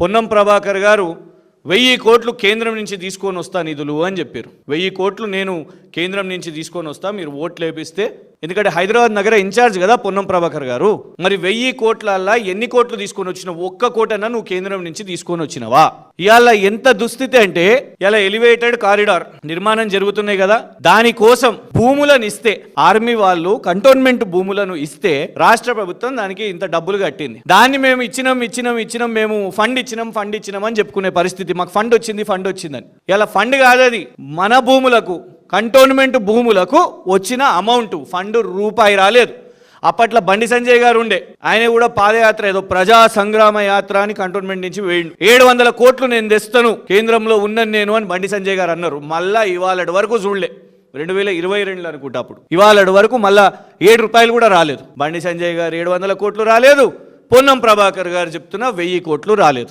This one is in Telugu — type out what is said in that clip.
పొన్నం ప్రభాకర్ గారు వెయ్యి కోట్లు కేంద్రం నుంచి తీసుకొని వస్తా నిధులు అని చెప్పారు. వెయ్యి కోట్లు నేను కేంద్రం నుంచి తీసుకొని వస్తా మీరు ఓట్లు వేపిస్తే ఎందుకంటే హైదరాబాద్ నగర ఇన్ఛార్జ్ కదా పొన్నం ప్రభాకర్ గారు. మరి వెయ్యి కోట్లల్లా ఎన్ని కోట్లు తీసుకొని వచ్చిన ఒక్క కోటన్నా నువ్వు కేంద్రం నుంచి తీసుకొని వచ్చినవా? ఇవాళ ఎంత దుస్థితి అంటే ఇలా ఎలివేటెడ్ కారిడార్ నిర్మాణం జరుగుతున్నాయి కదా దానికోసం భూములను ఇస్తే ఆర్మీ వాళ్ళు కంటోన్మెంట్ భూములను ఇస్తే రాష్ట్ర ప్రభుత్వం దానికి ఇంత డబ్బులు కట్టింది. దాన్ని మేము ఇచ్చినాం ఇచ్చినాం ఇచ్చినాం మేము ఫండ్ ఇచ్చినాం ఫండ్ ఇచ్చినాం అని చెప్పుకునే పరిస్థితి. మాకు ఫండ్ వచ్చింది ఫండ్ వచ్చిందని. ఇలా ఫండ్ కాదది మన భూములకు. కంటోన్మెంట్ భూములకు వచ్చిన అమౌంట్ ఫండ్ రూపాయి రాలేదు. అప్పట్లో బండి సంజయ్ గారు ఉండే. ఆయన కూడా పాదయాత్ర ఏదో ప్రజా సంగ్రామ యాత్ర అని కంటోన్మెంట్ నుంచి వేయండు. ఏడు వందల కోట్లు నేను తెస్తాను కేంద్రంలో ఉన్నది నేను అని బండి సంజయ్ గారు అన్నారు. మళ్ళా ఇవాళ వరకు చూడలే. రెండు వేల ఇరవై రెండులో అనుకుంటా అప్పుడు. ఇవాళ వరకు మళ్ళా ఏడు రూపాయలు కూడా రాలేదు. బండి సంజయ్ గారు ఏడు వందల కోట్లు రాలేదు. పొన్నం ప్రభాకర్ గారు చెప్తున్న వెయ్యి కోట్లు రాలేదు.